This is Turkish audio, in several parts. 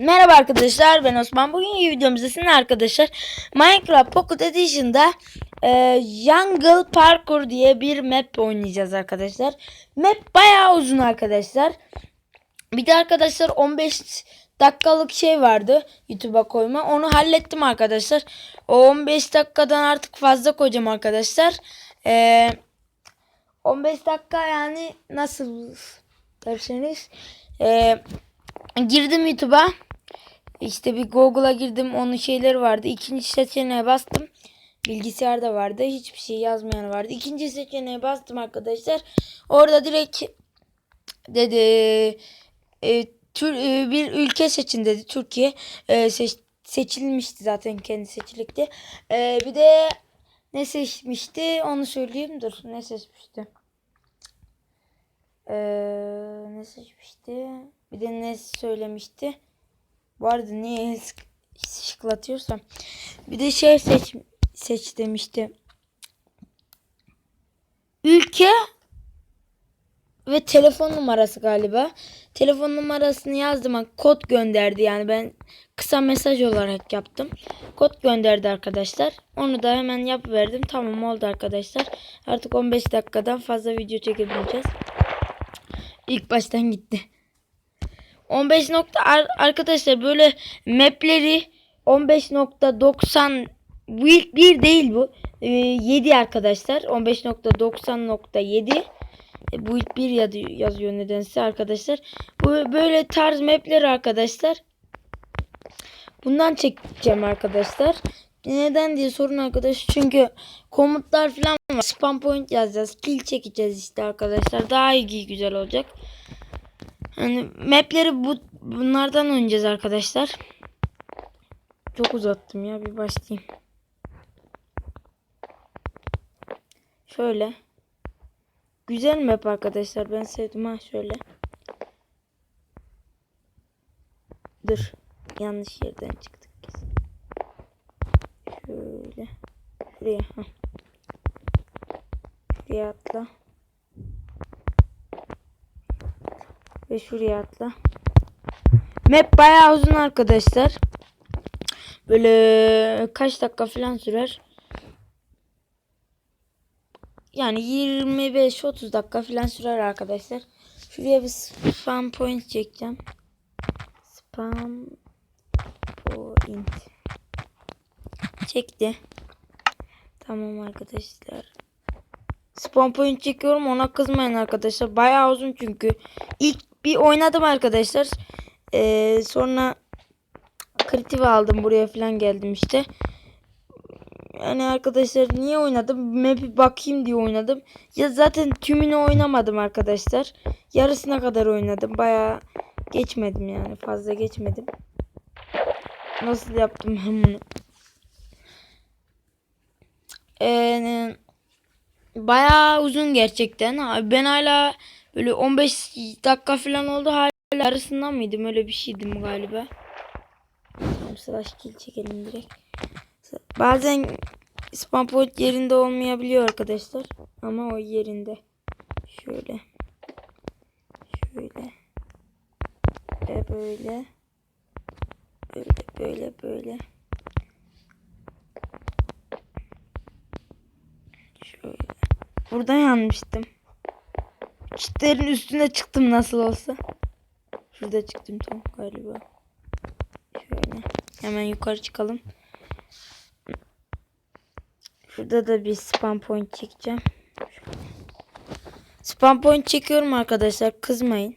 Merhaba arkadaşlar ben Osman. Bugünkü videomuzda sizinle arkadaşlar Minecraft Pocket Edition'da e, Jungle Parkour diye bir map oynayacağız arkadaşlar. Map bayağı uzun arkadaşlar. Bir de arkadaşlar 15 dakikalık şey vardı YouTube'a koyma. Onu hallettim arkadaşlar. O 15 dakikadan artık fazla koyacağım arkadaşlar. E, 15 dakika yani nasıl derseniz e, girdim YouTube'a. İşte bir Google'a girdim. Onun şeyleri vardı. İkinci seçeneğe bastım. Bilgisayarda vardı. Hiçbir şey yazmayan vardı. İkinci seçeneğe bastım arkadaşlar. Orada direkt dedi e, tür, e, bir ülke seçin dedi. Türkiye e, seç, seçilmişti zaten kendi seçilikti. E, bir de ne seçmişti onu söyleyeyim. Dur ne seçmişti. E, ne seçmişti? Bir de ne söylemişti? Vardı niye sık- şıklatıyorsam. Bir de şey seç seç demişti. Ülke ve telefon numarası galiba. Telefon numarasını yazdım kod gönderdi yani ben kısa mesaj olarak yaptım. Kod gönderdi arkadaşlar. Onu da hemen yapıverdim. Tamam oldu arkadaşlar. Artık 15 dakikadan fazla video çekebileceğiz. İlk baştan gitti. 15 nokta ar- arkadaşlar böyle mapleri 15.90 bu ilk bir değil bu. Ee, 7 arkadaşlar. 15.90.7 E, bu ilk bir yazıyor, nedense arkadaşlar. Bu böyle tarz mapleri arkadaşlar. Bundan çekeceğim arkadaşlar. Neden diye sorun arkadaş. Çünkü komutlar falan var. Spam point yazacağız. Kill çekeceğiz işte arkadaşlar. Daha iyi güzel olacak. Hani mapleri bu bunlardan oynayacağız arkadaşlar. Çok uzattım ya bir başlayayım. Şöyle. Güzel map arkadaşlar. Ben sevdim ha şöyle. Dur. Yanlış yerden çıktık. Şöyle. Şuraya. Şuraya atla. Ve şuraya atla. Map bayağı uzun arkadaşlar. Böyle kaç dakika falan sürer. Yani 25-30 dakika falan sürer arkadaşlar. Şuraya bir spam point çekeceğim. Spam point. Çekti. Tamam arkadaşlar. Spawn point çekiyorum ona kızmayın arkadaşlar. Bayağı uzun çünkü. İlk bir oynadım arkadaşlar. Ee, sonra kritik aldım buraya falan geldim işte. Yani arkadaşlar niye oynadım? Map'i bakayım diye oynadım. Ya zaten tümünü oynamadım arkadaşlar. Yarısına kadar oynadım. Bayağı geçmedim yani. Fazla geçmedim. Nasıl yaptım ben bunu? Ee, Bayağı uzun gerçekten. Ben hala böyle 15 dakika falan oldu. Hala arasından mıydım? Öyle bir şeydim galiba. Tamam slash kill çekelim direkt. Bazen spam point yerinde olmayabiliyor arkadaşlar. Ama o yerinde. Şöyle. Şöyle. Ve böyle. Böyle böyle böyle. Burada yanmıştım. Çitlerin üstüne çıktım nasıl olsa. Şurada çıktım tam galiba. Şöyle. Hemen yukarı çıkalım. Şurada da bir spam point çekeceğim. Şöyle. Spam point çekiyorum arkadaşlar. Kızmayın.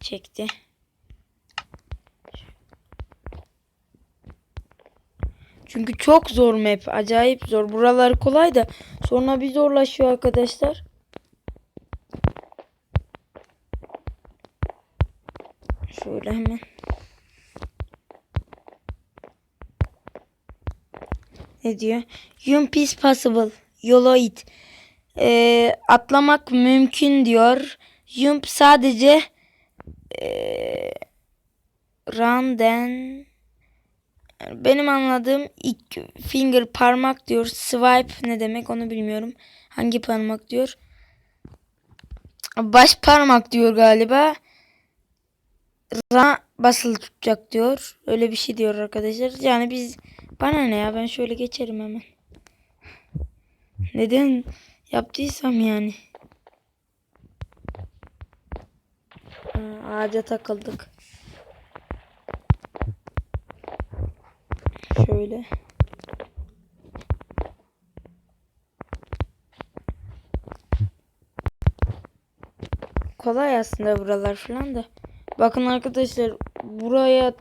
Çekti. Çünkü çok zor map. Acayip zor. Buralar kolay da sonra bir zorlaşıyor arkadaşlar. Şöyle hemen. Ne diyor? Jump is possible. Yolo it. Ee, atlamak mümkün diyor. Jump sadece ee, run then benim anladığım ilk finger parmak diyor. Swipe ne demek onu bilmiyorum. Hangi parmak diyor. Baş parmak diyor galiba. Ra basılı tutacak diyor. Öyle bir şey diyor arkadaşlar. Yani biz bana ne ya ben şöyle geçerim hemen. Neden yaptıysam yani. Ha, Ağaca takıldık. Şöyle. Kolay aslında buralar falan da. Bakın arkadaşlar buraya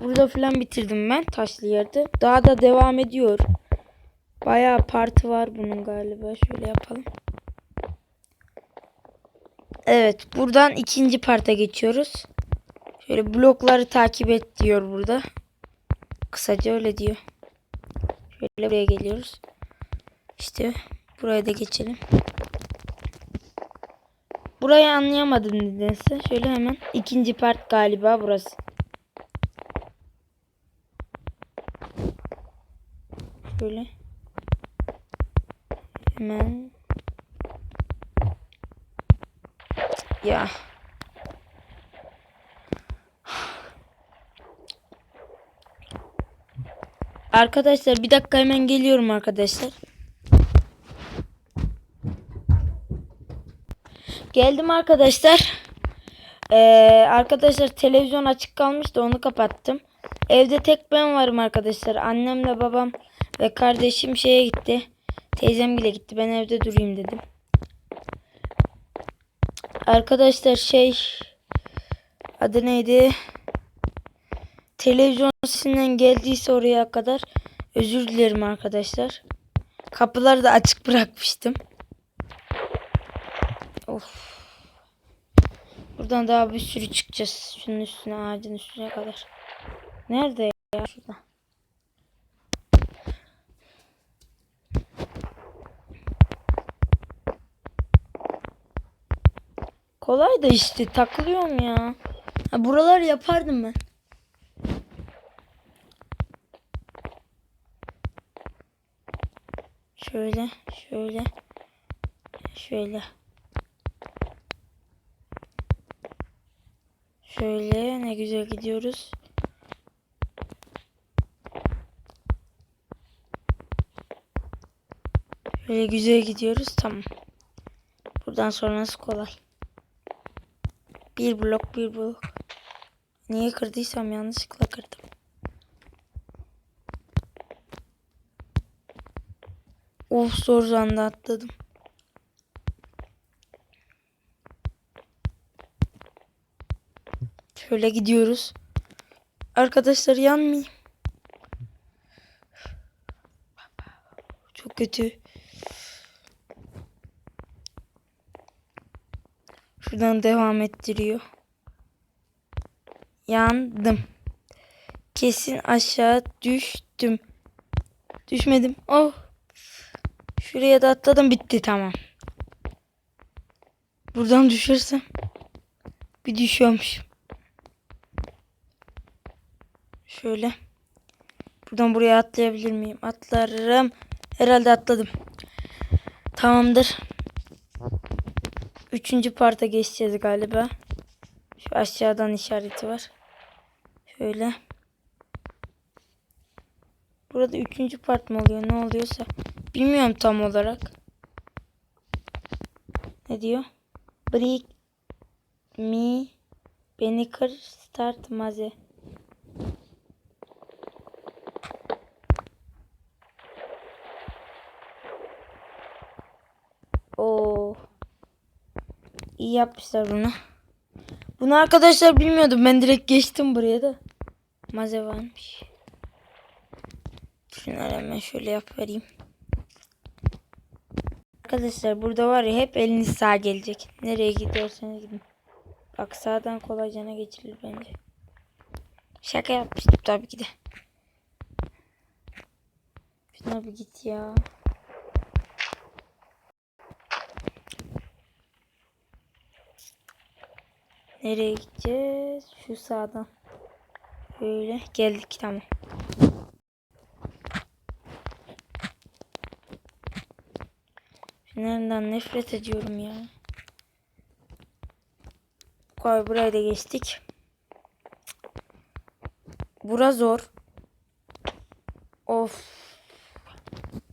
burada falan bitirdim ben taşlı yerde. Daha da devam ediyor. Bayağı parti var bunun galiba. Şöyle yapalım. Evet buradan ikinci parta geçiyoruz. Şöyle blokları takip et diyor burada. Kısaca öyle diyor. Şöyle buraya geliyoruz. İşte buraya da geçelim. Burayı anlayamadım nedense. Şöyle hemen ikinci part galiba burası. Şöyle. Hemen. Ya. Arkadaşlar bir dakika hemen geliyorum arkadaşlar. Geldim arkadaşlar. Ee, arkadaşlar televizyon açık kalmıştı onu kapattım. Evde tek ben varım arkadaşlar. Annemle babam ve kardeşim şeye gitti. Teyzem bile gitti. Ben evde durayım dedim. Arkadaşlar şey adı neydi? Televizyon sesinden geldiyse oraya kadar özür dilerim arkadaşlar. Kapıları da açık bırakmıştım. Of. Buradan daha bir sürü çıkacağız. Şunun üstüne ağacın üstüne kadar. Nerede ya? Şurada. Kolay da işte takılıyorum ya. Ha, buralar yapardım ben. Şöyle, şöyle, şöyle. Şöyle ne güzel gidiyoruz. Şöyle güzel gidiyoruz. Tamam. Buradan sonrası kolay. Bir blok bir blok. Niye kırdıysam yanlışlıkla kırdım. Of zor zanda atladım. Şöyle gidiyoruz. Arkadaşlar yanmayayım. Çok kötü. Şuradan devam ettiriyor. Yandım. Kesin aşağı düştüm. Düşmedim. Oh. Şuraya da atladım bitti tamam. Buradan düşersem bir düşüyormuş. Şöyle. Buradan buraya atlayabilir miyim? Atlarım. Herhalde atladım. Tamamdır. Üçüncü parta geçeceğiz galiba. Şu aşağıdan işareti var. Şöyle. Burada üçüncü part mı oluyor? Ne oluyorsa. Bilmiyorum tam olarak. Ne diyor? Break me beni kır start maze. Oo. İyi yapmışlar bunu. Bunu arkadaşlar bilmiyordum. Ben direkt geçtim buraya da. Maze varmış. Şunları hemen şöyle yap. Arkadaşlar burada var ya hep eliniz sağ gelecek. Nereye gidiyorsanız gidin. Bak sağdan kolayca geçilir bence. Şaka yapmıştım tabii ki de. Şuna bir git ya. Nereye gideceğiz? Şu sağdan. Böyle geldik tamam. Nereden nefret ediyorum ya. Koy burayı da geçtik. Bura zor. Of.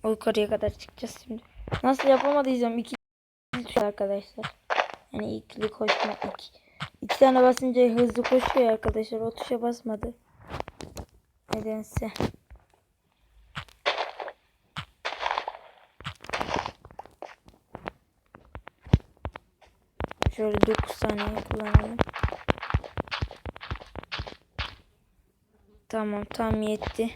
Yukarıya kadar çıkacağız şimdi. Nasıl yapamadıysam iki arkadaşlar. Yani ikili koşma iki. İki tane basınca hızlı koşuyor arkadaşlar. O tuşa basmadı. Nedense. Şöyle 9 saniye kullanalım. Tamam tam yetti.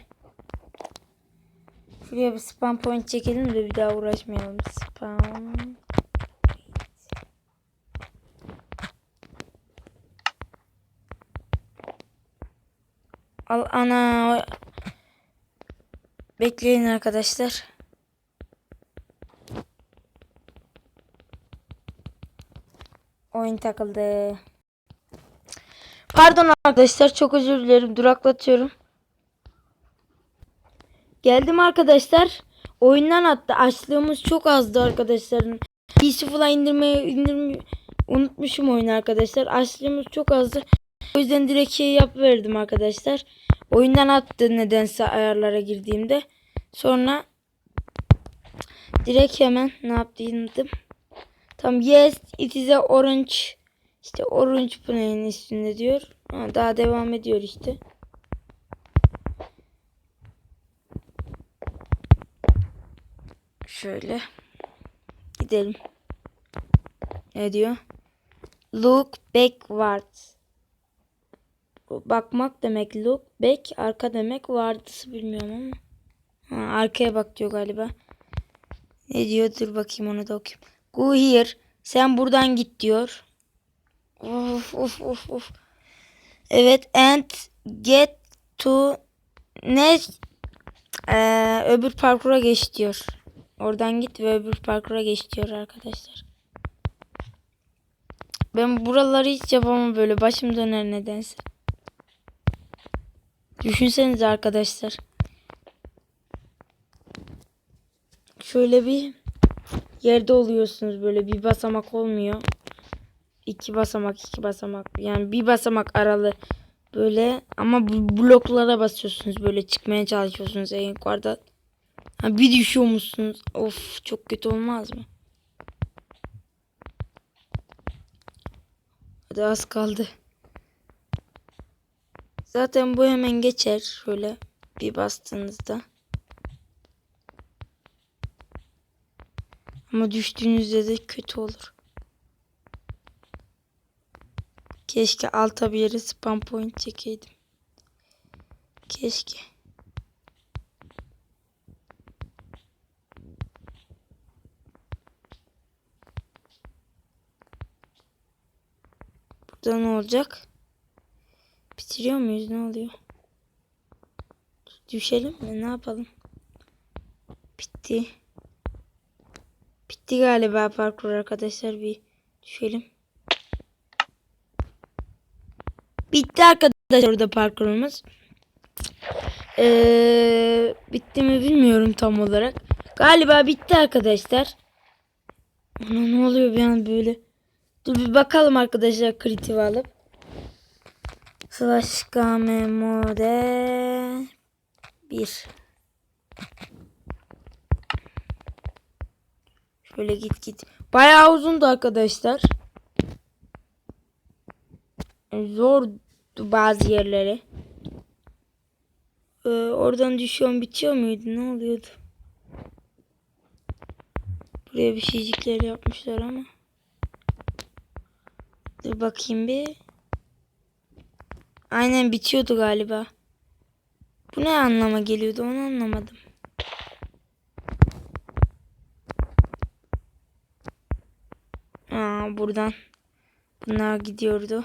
Şuraya bir spam point çekelim de bir daha uğraşmayalım. Spam. Al ana. Bekleyin arkadaşlar. Oyun takıldı. Pardon arkadaşlar çok özür dilerim duraklatıyorum. Geldim arkadaşlar. Oyundan attı. Açlığımız çok azdı arkadaşların. PC falan indirmeyi indirme unutmuşum oyunu arkadaşlar. Açlığımız çok azdı. O yüzden direkt şey yapıverdim arkadaşlar. Oyundan attı nedense ayarlara girdiğimde. Sonra direkt hemen ne yaptıydım. Tam yes it is a orange. İşte orange plane'in üstünde diyor. Ha, daha devam ediyor işte. Şöyle gidelim. Ne diyor? Look backwards. Bakmak demek look back arka demek wards bilmiyorum ama. Ha, arkaya bak diyor galiba. Ne diyor? Dur bakayım onu da okuyayım. Go here. Sen buradan git diyor. Of of of of. Evet and get to ne Ee, öbür parkura geç diyor. Oradan git ve öbür parkura geç diyor arkadaşlar. Ben buraları hiç yapamam böyle. Başım döner nedense. Düşünsenize arkadaşlar. Şöyle bir yerde oluyorsunuz böyle bir basamak olmuyor. İki basamak iki basamak yani bir basamak aralı böyle ama bloklara basıyorsunuz böyle çıkmaya çalışıyorsunuz en yukarıda. Ha, bir düşüyormuşsunuz. Of çok kötü olmaz mı? Hadi az kaldı. Zaten bu hemen geçer. Şöyle bir bastığınızda. Ama düştüğünüzde de kötü olur. Keşke alta bir yere spam point çekeydim. Keşke. Burada ne olacak? Bitiriyor muyuz? Ne oluyor? Düşelim mi? Ne yapalım? Bitti. Bitti galiba parkur arkadaşlar. Bir düşelim. Bitti arkadaşlar orada parkurumuz. Ee, bitti mi bilmiyorum tam olarak. Galiba bitti arkadaşlar. Ne oluyor bir an böyle. Dur bir bakalım arkadaşlar kritiği alıp. Slash game mode 1 Şöyle git git. Bayağı uzundu arkadaşlar. Zordu bazı yerleri. Ee, oradan düşüyor bitiyor muydu? Ne oluyordu? Buraya bir şeycikler yapmışlar ama. Dur bakayım bir. Aynen bitiyordu galiba. Bu ne anlama geliyordu onu anlamadım. Buradan bunlar gidiyordu.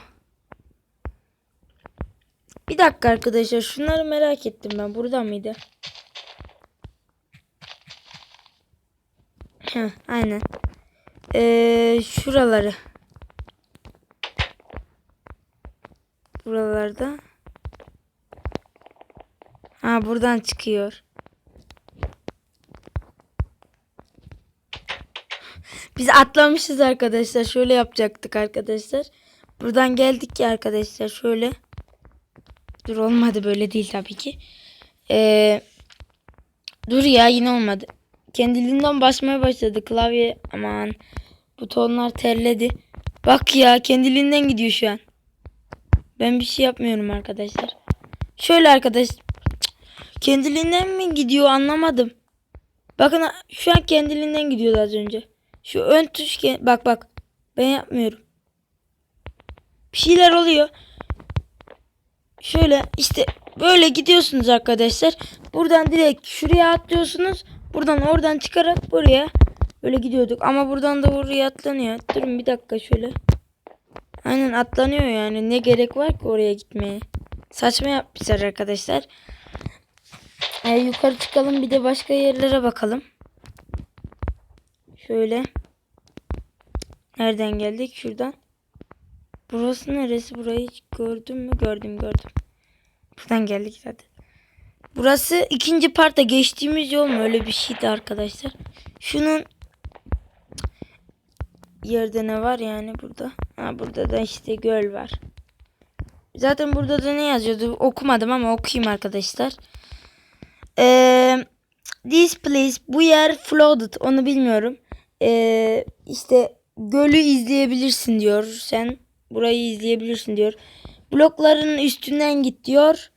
Bir dakika arkadaşlar şunları merak ettim ben. Burada mıydı? Heh, aynen. Ee, şuraları. Buralarda. Ha buradan çıkıyor. Biz atlamışız arkadaşlar. Şöyle yapacaktık arkadaşlar. Buradan geldik ya arkadaşlar şöyle. Dur olmadı böyle değil tabii ki. Ee, dur ya yine olmadı. Kendiliğinden basmaya başladı klavye aman butonlar terledi. Bak ya kendiliğinden gidiyor şu an. Ben bir şey yapmıyorum arkadaşlar. Şöyle arkadaş. Kendiliğinden mi gidiyor anlamadım. Bakın şu an kendiliğinden gidiyordu az önce. Şu ön tuş ke- bak bak. Ben yapmıyorum. Bir şeyler oluyor. Şöyle işte böyle gidiyorsunuz arkadaşlar. Buradan direkt şuraya atlıyorsunuz. Buradan oradan çıkarak buraya böyle gidiyorduk. Ama buradan da buraya atlanıyor. Durun bir dakika şöyle. Aynen atlanıyor yani. Ne gerek var ki oraya gitmeye? Saçma yapmışlar arkadaşlar. Ee, yukarı çıkalım bir de başka yerlere bakalım. Şöyle. Nereden geldik? Şuradan. Burası neresi? Burayı hiç gördüm mü? Gördüm gördüm. Buradan geldik zaten. Burası ikinci parta geçtiğimiz yol mu? Öyle bir şeydi arkadaşlar. Şunun yerde ne var yani burada? Ha burada da işte göl var. Zaten burada da ne yazıyordu? Okumadım ama okuyayım arkadaşlar. Ee, this place bu yer flooded onu bilmiyorum. Ee, işte gölü izleyebilirsin diyor. Sen burayı izleyebilirsin diyor. Blokların üstünden git diyor.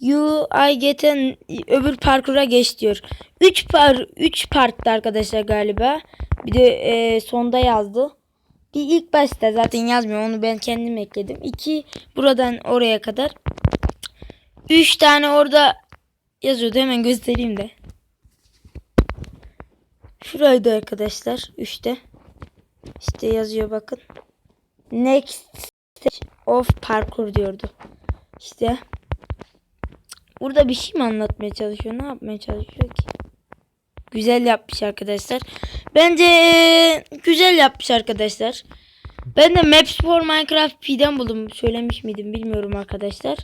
You I get'en öbür parkura geç diyor. 3 par 3 parkta arkadaşlar galiba. Bir de e, sonda yazdı. Bir ilk başta zaten yazmıyor. Onu ben kendim ekledim. 2 buradan oraya kadar. 3 tane orada yazıyordu. Hemen göstereyim de. Şuraydı arkadaşlar. 3'te. İşte yazıyor bakın. Next stage of parkour diyordu. İşte. Burada bir şey mi anlatmaya çalışıyor? Ne yapmaya çalışıyor ki? Güzel yapmış arkadaşlar. Bence güzel yapmış arkadaşlar. Ben de Maps for Minecraft P'den buldum. Söylemiş miydim bilmiyorum arkadaşlar.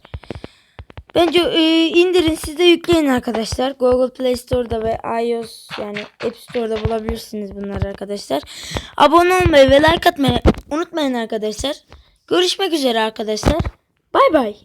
Bence eee, indirin siz de yükleyin arkadaşlar. Google Play Store'da ve iOS yani App Store'da bulabilirsiniz bunları arkadaşlar. Abone olmayı ve like atmayı unutmayın arkadaşlar. Görüşmek üzere arkadaşlar. Bay bay.